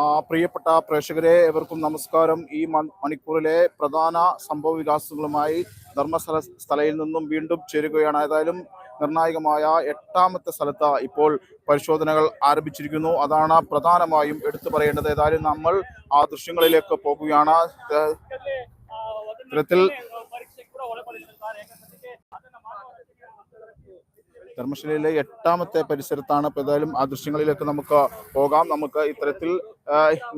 പ്രിയപ്പെട്ട പ്രേക്ഷകരെ ഏവർക്കും നമസ്കാരം. ഈ മൺ- മണിക്കൂറിലെ പ്രധാന സംഭവ വികാസങ്ങളുമായി ധർമ്മസ്ഥല സ്ഥലയിൽ നിന്നും വീണ്ടും ചേരുകയാണ്. ഏതായാലും നിർണായകമായ എട്ടാമത്തെ സ്ഥലത്ത് ഇപ്പോൾ പരിശോധനകൾ ആരംഭിച്ചിരിക്കുന്നു. അതാണ് പ്രധാനമായും എടുത്തു പറയേണ്ടത്. ഏതായാലും നമ്മൾ ആ ദൃശ്യങ്ങളിലേക്ക് പോകുകയാണ്. ഇത്തരത്തിൽ ധർമ്മശിലയിലെ എട്ടാമത്തെ പരിസരത്താണ് ഇപ്പോൾ ഏതായാലും ആ ദൃശ്യങ്ങളിലേക്ക് നമുക്ക് പോകാം. നമുക്ക് ഇത്തരത്തിൽ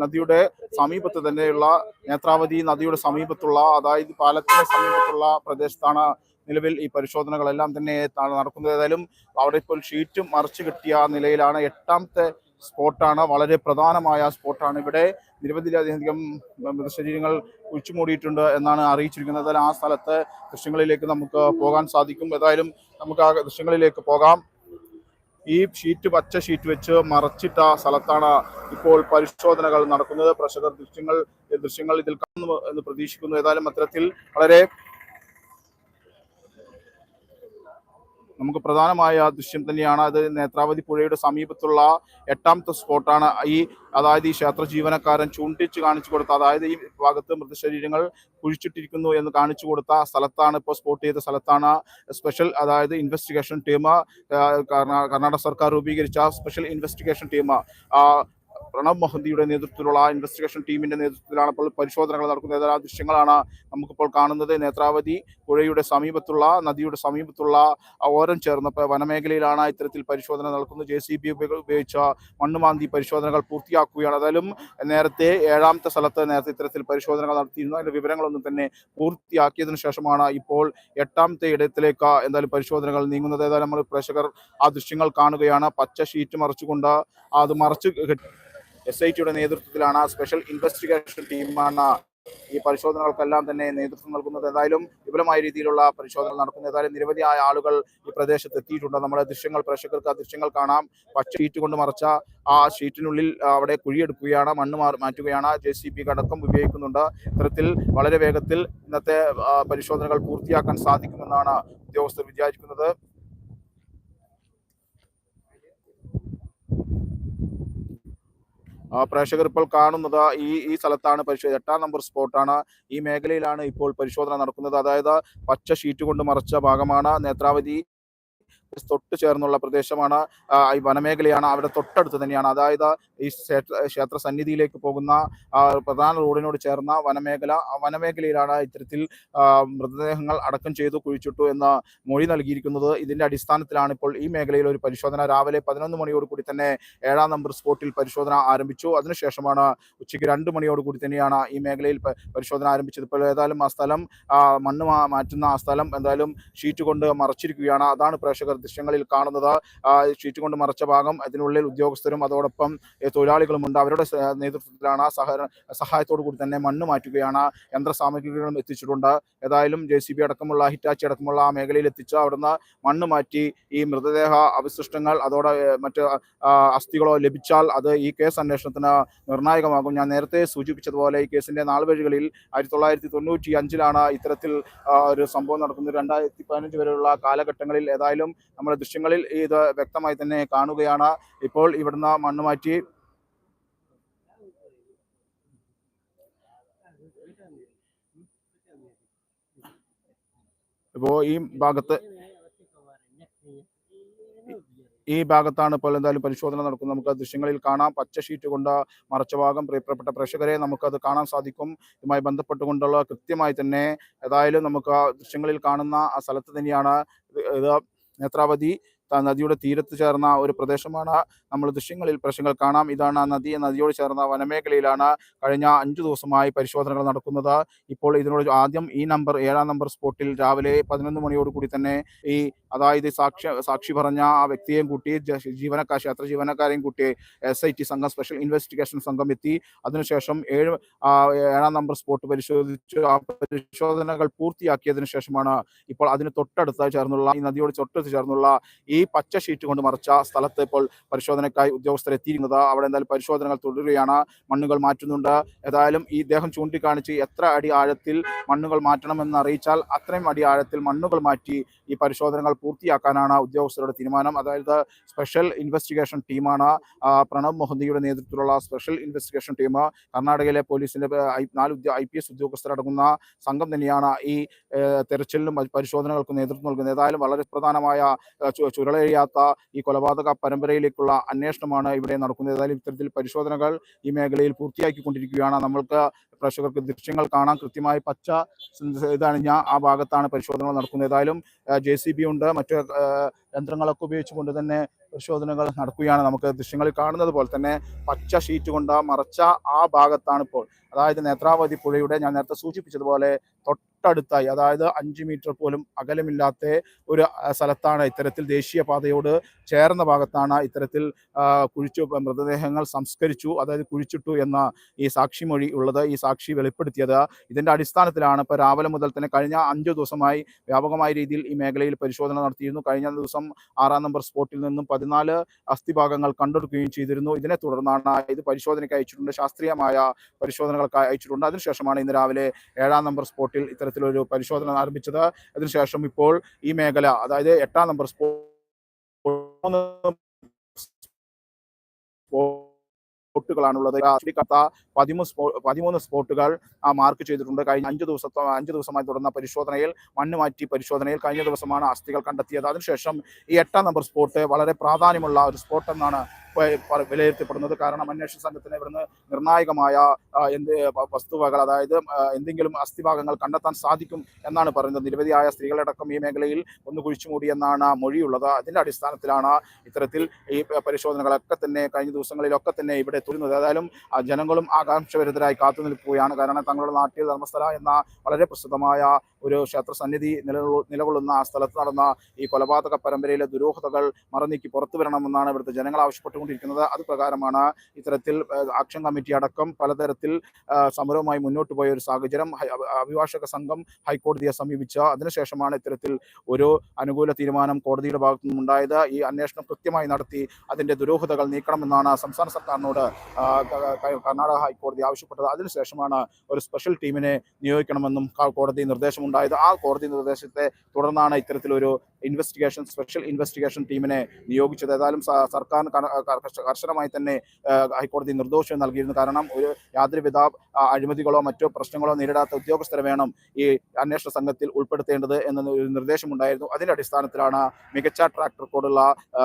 നദിയുടെ സമീപത്ത് തന്നെയുള്ള നേത്രാവതി നദിയുടെ സമീപത്തുള്ള അതായത് പാലത്തിന് സമീപത്തുള്ള പ്രദേശത്താണ് നിലവിൽ ഈ പരിശോധനകളെല്ലാം തന്നെ നടക്കുന്നത്. ഏതായാലും അവിടെ ഇപ്പോൾ ഷീറ്റും മറച്ചു കിട്ടിയ നിലയിലാണ്. എട്ടാമത്തെ സ്പോട്ടാണ്. വളരെ പ്രധാനമായ സ്പോട്ടാണ്. ഇവിടെ നിരവധിയിലധികം മൃതശരീരങ്ങൾ കുഴിച്ചുമൂടിയിട്ടുണ്ട് എന്നാണ് അറിയിച്ചിരിക്കുന്നത്. ആ സ്ഥലത്ത് ദൃശ്യങ്ങളിലേക്ക് നമുക്ക് പോകാൻ സാധിക്കും. ഏതായാലും നമുക്ക് ആ ദൃശ്യങ്ങളിലേക്ക് പോകാം. ഈ ഷീറ്റ് പച്ച ഷീറ്റ് വെച്ച് മറച്ചിട്ട സ്ഥലത്താണ് ഇപ്പോൾ പരിശോധനകൾ നടക്കുന്നത്. പ്രഷർ ദൃശ്യങ്ങൾ ദൃശ്യങ്ങൾ ഇതിൽ കാണുന്നു എന്ന് പ്രതീക്ഷിക്കുന്നു. ഏതായാലും അത്തരത്തിൽ വളരെ നമുക്ക് പ്രധാനമായ ദൃശ്യം തന്നെയാണ്. അത് നേത്രാവതി പുഴയുടെ സമീപത്തുള്ള എട്ടാമത്തെ സ്പോട്ടാണ്. ഈ അതായത് ഈ ക്ഷേത്ര ജീവനക്കാരൻ ചൂണ്ടിച്ച് കാണിച്ചു കൊടുത്ത അതായത് ഈ ഭാഗത്ത് മൃതശരീരങ്ങൾ കുഴിച്ചിട്ടിരിക്കുന്നു എന്ന് കാണിച്ചു കൊടുത്ത സ്ഥലത്താണ് ഇപ്പോൾ സ്പോട്ട് ചെയ്ത സ്ഥലത്താണ് സ്പെഷ്യൽ അതായത് ഇൻവെസ്റ്റിഗേഷൻ ടീം കർണാടക സർക്കാർ രൂപീകരിച്ച സ്പെഷ്യൽ ഇൻവെസ്റ്റിഗേഷൻ ടീം പ്രണബ് മൊഹന്തിയുടെ നേതൃത്വത്തിലുള്ള ഇൻവെസ്റ്റിഗേഷൻ ടീമിന്റെ നേതൃത്വത്തിലാണ് ഇപ്പോൾ പരിശോധനകൾ നടക്കുന്നത്. ഏതാ ദൃശ്യങ്ങളാണ് നമുക്കിപ്പോൾ കാണുന്നത്. നേത്രാവതി പുഴയുടെ സമീപത്തുള്ള നദിയുടെ സമീപത്തുള്ള ഓരം ചേർന്ന വനമേഖലയിലാണ് ഇത്തരത്തിൽ പരിശോധന നടക്കുന്നത്. ജെ സി ബി ഉപയോഗിച്ച മണ്ണുമാന്തി പരിശോധനകൾ പൂർത്തിയാക്കുകയാണ്. ഏതായാലും നേരത്തെ ഏഴാമത്തെ സ്ഥലത്ത് നേരത്തെ ഇത്തരത്തിൽ പരിശോധനകൾ നടത്തിയിരുന്നു. അതിന്റെ വിവരങ്ങളൊന്നും തന്നെ പൂർത്തിയാക്കിയതിനു ശേഷമാണ് ഇപ്പോൾ എട്ടാമത്തെ ഇടത്തിലേക്ക് എന്തായാലും പരിശോധനകൾ നീങ്ങുന്നത്. ഏതായാലും നമ്മൾ പ്രേക്ഷകർ ആ ദൃശ്യങ്ങൾ കാണുകയാണ്. പച്ച ഷീറ്റ് മറച്ചുകൊണ്ട് അത് മറച്ചു എസ് ഐ ടിയുടെ നേതൃത്വത്തിലാണ് സ്പെഷ്യൽ ഇൻവെസ്റ്റിഗേഷൻ ടീമാണ് ഈ പരിശോധനകൾക്കെല്ലാം തന്നെ നേതൃത്വം നൽകുന്നത്. ഏതായാലും വിപുലമായ രീതിയിലുള്ള പരിശോധനകൾ നടക്കുന്നത് ഏതായാലും നിരവധിയായ ആളുകൾ ഈ പ്രദേശത്ത് എത്തിയിട്ടുണ്ട്. നമ്മുടെ ദൃശ്യങ്ങൾ പ്രേക്ഷകർക്ക് ആ ദൃശ്യങ്ങൾ കാണാം. പച്ച ഷീറ്റ് കൊണ്ട് മറച്ച ആ ഷീറ്റിനുള്ളിൽ അവിടെ കുഴിയെടുക്കുകയാണ് മണ്ണ് മാറ്റുകയാണ്. ജെ സി ബി അടക്കം ഉപയോഗിക്കുന്നുണ്ട്. ഇത്തരത്തിൽ വളരെ വേഗത്തിൽ ഇന്നത്തെ പരിശോധനകൾ പൂർത്തിയാക്കാൻ സാധിക്കുമെന്നാണ് ഉദ്യോഗസ്ഥർ വിചാരിക്കുന്നത്. പ്രേക്ഷകർ ഇപ്പോൾ കാണുന്നത് ഈ ഈ സ്ഥലത്താണ് പരിശോധന എട്ടാം നമ്പർ സ്പോട്ടാണ്. ഈ മേഖലയിലാണ് ഇപ്പോൾ പരിശോധന നടക്കുന്നത്. അതായത് പച്ച ഷീറ്റ് കൊണ്ട് മറച്ച ഭാഗമാണ് നേത്രാവതി തൊട്ട് ചേർന്നുള്ള പ്രദേശമാണ് ഈ വനമേഖലയാണ് അവിടെ തൊട്ടടുത്ത് തന്നെയാണ്. അതായത് ഈ ക്ഷേത്ര സന്നിധിയിലേക്ക് പോകുന്ന പ്രധാന റോഡിനോട് ചേർന്ന വനമേഖല വനമേഖലയിലാണ് ഇത്തരത്തിൽ മൃതദേഹങ്ങൾ അടക്കം ചെയ്തു കുഴിച്ചിട്ടു എന്ന മൊഴി നൽകിയിരിക്കുന്നത്. ഇതിന്റെ അടിസ്ഥാനത്തിലാണ് ഇപ്പോൾ ഈ മേഖലയിൽ ഒരു പരിശോധന. രാവിലെ പതിനൊന്ന് മണിയോട് കൂടി തന്നെ ഏഴാം നമ്പർ സ്പോട്ടിൽ പരിശോധന ആരംഭിച്ചു. അതിനുശേഷമാണ് ഉച്ചയ്ക്ക് രണ്ട് മണിയോട് കൂടി തന്നെയാണ് ഈ മേഖലയിൽ പരിശോധന ആരംഭിച്ചത്. ഇപ്പോൾ ഏതായാലും ആ സ്ഥലം മണ്ണ് മാറ്റുന്ന ആ സ്ഥലം എന്തായാലും ഷീറ്റ് കൊണ്ട് മറച്ചിരിക്കുകയാണ്. അതാണ് പ്രേക്ഷകർ ദൃശ്യങ്ങളിൽ കാണുന്നത്. ഷീറ്റ് കൊണ്ട് മറച്ച ഭാഗം അതിനുള്ളിൽ ഉദ്യോഗസ്ഥരും അതോടൊപ്പം തൊഴിലാളികളും ഉണ്ട് അവരുടെ നേതൃത്വത്തിലാണ് സഹ സഹായത്തോടു കൂടി തന്നെ മണ്ണ് മാറ്റുകയാണ് യന്ത്ര സാമഗ്രികളും എത്തിച്ചിട്ടുണ്ട്. ഏതായാലും ജെ സി ബി അടക്കമുള്ള ഹിറ്റാച്ചി അടക്കമുള്ള ആ മേഖലയിൽ എത്തിച്ച് അവിടുന്ന് മണ്ണ് മാറ്റി ഈ മൃതദേഹ അവശിഷ്ടങ്ങൾ അതോടെ മറ്റ് അസ്ഥികളോ ലഭിച്ചാൽ അത് ഈ കേസ് അന്വേഷണത്തിന് നിർണായകമാകും. ഞാൻ നേരത്തെ സൂചിപ്പിച്ചതുപോലെ ഈ കേസിന്റെ നാൾവഴികളിൽ ആയിരത്തി തൊള്ളായിരത്തി തൊണ്ണൂറ്റി അഞ്ചിലാണ് ഇത്തരത്തിൽ ഒരു സംഭവം നടക്കുന്നത്. രണ്ടായിരത്തി പതിനഞ്ച് വരെയുള്ള കാലഘട്ടങ്ങളിൽ ഏതായാലും നമ്മുടെ ദൃശ്യങ്ങളിൽ ഇത് വ്യക്തമായി തന്നെ കാണുകയാണ്. ഇപ്പോൾ ഇവിടുന്ന് മണ്ണ് മാറ്റി ഇപ്പോ ഈ ഭാഗത്ത് ഈ ഭാഗത്താണ് ഇപ്പോൾ എന്തായാലും പരിശോധന നടക്കുന്നത്. നമുക്ക് ദൃശ്യങ്ങളിൽ കാണാം. പച്ച ഷീറ്റ് കൊണ്ട് മറച്ച ഭാഗം പ്രിയപ്പെട്ട പ്രേക്ഷകരെ നമുക്കത് കാണാൻ സാധിക്കും. ഇതുമായി ബന്ധപ്പെട്ടുകൊണ്ടുള്ള കൃത്യമായി തന്നെ ഏതായാലും നമുക്ക് ദൃശ്യങ്ങളിൽ കാണുന്ന ആ സ്ഥലത്ത് തന്നെയാണ് ഇത് ഇത് നേത്രാവതി ത- നദിയുടെ തീരത്ത് ചേർന്ന ഒരു പ്രദേശമാണ്. നമ്മൾ ദൃശ്യങ്ങളിൽ പ്രശ്നങ്ങൾ കാണാം. ഇതാണ് ആ നദി. നദിയോട് ചേർന്ന വനമേഖലയിലാണ് കഴിഞ്ഞ അഞ്ചു ദിവസമായി പരിശോധനകൾ നടക്കുന്നത്. ഇപ്പോൾ ഇതിനോട് ആദ്യം ഈ നമ്പർ ഏഴാം നമ്പർ സ്പോട്ടിൽ രാവിലെ പതിനൊന്ന് മണിയോടുകൂടി തന്നെ ഈ അതായത് സാക്ഷി സാക്ഷി പറഞ്ഞ ആ വ്യക്തിയെയും കൂട്ടി ജീവനക്കാർ ക്ഷേത്ര ജീവനക്കാരെയും കൂട്ടി എസ് ഐ ടി സംഘം സ്പെഷ്യൽ ഇൻവെസ്റ്റിഗേഷൻ സംഘം എത്തി. അതിനുശേഷം ഏഴ് ഏഴാം നമ്പർ സ്പോട്ട് പരിശോധിച്ചു ആ പരിശോധനകൾ പൂർത്തിയാക്കിയതിനു ശേഷമാണ് ഇപ്പോൾ അതിന് തൊട്ടടുത്ത് ചേർന്നുള്ള ഈ നദിയോട് തൊട്ടടുത്ത് ചേർന്നുള്ള ഈ പച്ച ഷീറ്റ് കൊണ്ട് മറച്ച സ്ഥലത്ത് ഇപ്പോൾ പരിശോധനയ്ക്കായി ഉദ്യോഗസ്ഥർ എത്തിയിരുന്നത് അവിടെ എന്തായാലും പരിശോധനകൾ തുടരുകയാണ്. മണ്ണുകൾ മാറ്റുന്നുണ്ട്. ഏതായാലും ഈ ഇദ്ദേഹം ചൂണ്ടിക്കാണിച്ച് എത്ര അടി ആഴത്തിൽ മണ്ണുകൾ മാറ്റണമെന്ന് അറിയിച്ചാൽ അത്രയും അടി ആഴത്തിൽ മണ്ണുകൾ മാറ്റി ഈ പരിശോധനകൾ പൂർത്തിയാക്കാനാണ് ഉദ്യോഗസ്ഥരുടെ തീരുമാനം. അതായത് സ്പെഷ്യൽ ഇൻവെസ്റ്റിഗേഷൻ ടീമാണ് പ്രണബ് മൊഹന്തിയുടെ നേതൃത്വത്തിലുള്ള സ്പെഷ്യൽ ഇൻവെസ്റ്റിഗേഷൻ ടീം. കർണാടകയിലെ പോലീസിന്റെ നാല് ഐ പി എസ് ഉദ്യോഗസ്ഥരടങ്ങുന്ന സംഘം തന്നെയാണ് ഈ തെരച്ചിലിനും പരിശോധനകൾക്കും നേതൃത്വം നൽകുന്നത്. ഏതായാലും വളരെ പ്രധാനമായ ചുരുളഴിയാത്ത ഈ കൊലപാതക പരമ്പരയിലേക്കുള്ള അന്വേഷണമാണ് ഇവിടെ നടക്കുന്നത്. ഏതായാലും ഇത്തരത്തിൽ പരിശോധനകൾ ഈ മേഖലയിൽ പൂർത്തിയാക്കിക്കൊണ്ടിരിക്കുകയാണ്. നമ്മൾക്ക് പ്രേക്ഷകർക്ക് ദൃശ്യങ്ങൾ കാണാം. കൃത്യമായി പച്ച ഇതാണ് ഇതണിഞ്ഞ ആ ഭാഗത്താണ് പരിശോധനകൾ നടക്കുന്നത്. ഏതായാലും ജെ ഉണ്ട്. മറ്റു യന്ത്രങ്ങളൊക്കെ ഉപയോഗിച്ചുകൊണ്ട് തന്നെ പരിശോധനകൾ നടക്കുകയാണ് നമുക്ക് ദൃശ്യങ്ങളിൽ കാണുന്നത് പോലെ തന്നെ പച്ച ഷീറ്റ് കൊണ്ട് മറച്ച ആ ഭാഗത്താണ് ഇപ്പോൾ അതായത് നേത്രാവതി പുഴയുടെ ഞാൻ നേരത്തെ സൂചിപ്പിച്ചതുപോലെ തൊട്ടടുത്തായി അതായത് അഞ്ച് മീറ്റർ പോലും അകലമില്ലാത്ത ഒരു സ്ഥലത്താണ് ഇത്തരത്തിൽ ദേശീയപാതയോട് ചേർന്ന ഭാഗത്താണ് ഇത്തരത്തിൽ കുഴിച്ചു മൃതദേഹങ്ങൾ സംസ്കരിച്ചു അതായത് കുഴിച്ചിട്ടു എന്ന ഈ സാക്ഷിമൊഴി ഉള്ളത് ഈ സാക്ഷി വെളിപ്പെടുത്തിയത്. ഇതിന്റെ അടിസ്ഥാനത്തിലാണ് ഇപ്പോൾ രാവിലെ മുതൽ തന്നെ കഴിഞ്ഞ അഞ്ചു ദിവസമായി വ്യാപകമായ രീതിയിൽ ഈ മേഖലയിൽ പരിശോധന നടത്തിയിരുന്നു. കഴിഞ്ഞ ദിവസം ആറാം നമ്പർ സ്പോട്ടിൽ നിന്നും പതിനാല് അസ്ഥിഭാഗങ്ങൾ കണ്ടെടുക്കുകയും ചെയ്തിരുന്നു. ഇതിനെ തുടർന്നാണ് ഇത് പരിശോധനയ്ക്ക് അയച്ചിട്ടുണ്ട്. ശാസ്ത്രീയമായ പരിശോധനകൾക്ക് അയച്ചിട്ടുണ്ട്. അതിനുശേഷമാണ് ഇന്ന് രാവിലെ ഏഴാം നമ്പർ സ്പോട്ടിൽ ഇത്തരത്തിലൊരു പരിശോധന ആരംഭിച്ചത്. അതിനുശേഷം ഇപ്പോൾ ഈ മേഖല അതായത് എട്ടാം നമ്പർ സ്പോട്ട് സ്പോട്ടുകളാണുള്ളത്. ചുരുക്കത്ത പതിമൂന്ന് സ്പോ പതിമൂന്ന് സ്പോട്ടുകൾ മാർക്ക് ചെയ്തിട്ടുണ്ട്. കഴിഞ്ഞ അഞ്ച് ദിവസത്തെ അഞ്ച് ദിവസമായി തുടർന്ന പരിശോധനയിൽ മണ്ണ് മാറ്റി പരിശോധനയിൽ കഴിഞ്ഞ ദിവസമാണ് അസ്ഥികൾ കണ്ടെത്തിയത്. അതിനുശേഷം ഈ എട്ടാം നമ്പർ സ്പോട്ട് വളരെ പ്രാധാന്യമുള്ള ഒരു സ്പോട്ട് എന്നാണ് പ- പ- വിലയിരുത്തപ്പെടുന്നത്. കാരണം അന്വേഷണ സംഘത്തിന് ഇവിടുന്ന് നിർണായകമായ എന്ത് വസ്തുവകൾ അതായത് എന്തെങ്കിലും അസ്ഥിഭാഗങ്ങൾ കണ്ടെത്താൻ സാധിക്കും എന്നാണ് പറയുന്നത്. നിരവധിയായ സ്ത്രീകളടക്കം ഈ മേഖലയിൽ ഒന്ന് കുഴിച്ചു മൂടിയെന്നാണ് മൊഴിയുള്ളത്. അതിന്റെ അടിസ്ഥാനത്തിലാണ് ഇത്തരത്തിൽ ഈ പരിശോധനകളൊക്കെ തന്നെ കഴിഞ്ഞ ദിവസങ്ങളിലൊക്കെ തന്നെ ഇവിടെ എത്തുന്നത് ഏതായാലും ജനങ്ങളും ജനങ്ങളും വിരുദ്ധരായി കാത്തു നിൽക്കുകയാണ് കാരണം തങ്ങളുടെ നാട്ടിൽ ധർമ്മസ്ഥല എന്ന വളരെ പ്രസിദ്ധമായ ഒരു ക്ഷേത്ര സന്നിധി നിലകൊ നിലകൊള്ളുന്ന ആ സ്ഥലത്ത് നടന്ന ഈ കൊലപാതക പരമ്പരയിലെ ദുരൂഹതകൾ മറനീക്കി പുറത്തു വരണമെന്നാണ് ഇവിടുത്തെ ജനങ്ങൾ ആവശ്യപ്പെട്ടുകൊണ്ടിരിക്കുന്നത്. അത് പ്രകാരമാണ് ഇത്തരത്തിൽ ആക്ഷൻ കമ്മിറ്റി അടക്കം പലതരത്തിൽ സമരവുമായി മുന്നോട്ട് പോയ ഒരു സാഹചര്യം അഭിഭാഷക സംഘം ഹൈക്കോടതിയെ സമീപിച്ച. അതിനുശേഷമാണ് ഇത്തരത്തിൽ ഒരു അനുകൂല തീരുമാനം കോടതിയുടെ ഭാഗത്തു നിന്നുണ്ടായത് ഈ അന്വേഷണം കൃത്യമായി നടത്തി അതിന്റെ ദുരൂഹതകൾ നീക്കണമെന്നാണ് സംസ്ഥാന സർക്കാരിനോട് കർണാടക ഹൈക്കോടതി ആവശ്യപ്പെട്ടത്. അതിനുശേഷമാണ് ഒരു സ്പെഷ്യൽ ടീമിനെ നിയോഗിക്കണമെന്നും കോടതി കോടതി നിർദ്ദേശമുണ്ടായത് ആ കോടതി നിർദ്ദേശത്തെ തുടർന്നാണ് ഇത്തരത്തിലൊരു ഇൻവെസ്റ്റിഗേഷൻ സ്പെഷ്യൽ ഇൻവെസ്റ്റിഗേഷൻ ടീമിനെ നിയോഗിച്ചത്. ഏതായാലും സർക്കാർ കർശനമായി തന്നെ ഹൈക്കോടതി നിർദ്ദേശം നൽകിയിരുന്നു. കാരണം ഒരു യാതൊരുവിധ അഴിമതികളോ മറ്റോ പ്രശ്നങ്ങളോ നേരിടാത്ത ഉദ്യോഗസ്ഥരെ വേണം ഈ അന്വേഷണ സംഘത്തിൽ ഉൾപ്പെടുത്തേണ്ടത് എന്ന ഒരു നിർദ്ദേശമുണ്ടായിരുന്നു. അതിന്റെ അടിസ്ഥാനത്തിലാണ് മികച്ച ട്രാക്ടർ റെക്കോർഡുള്ള ആ,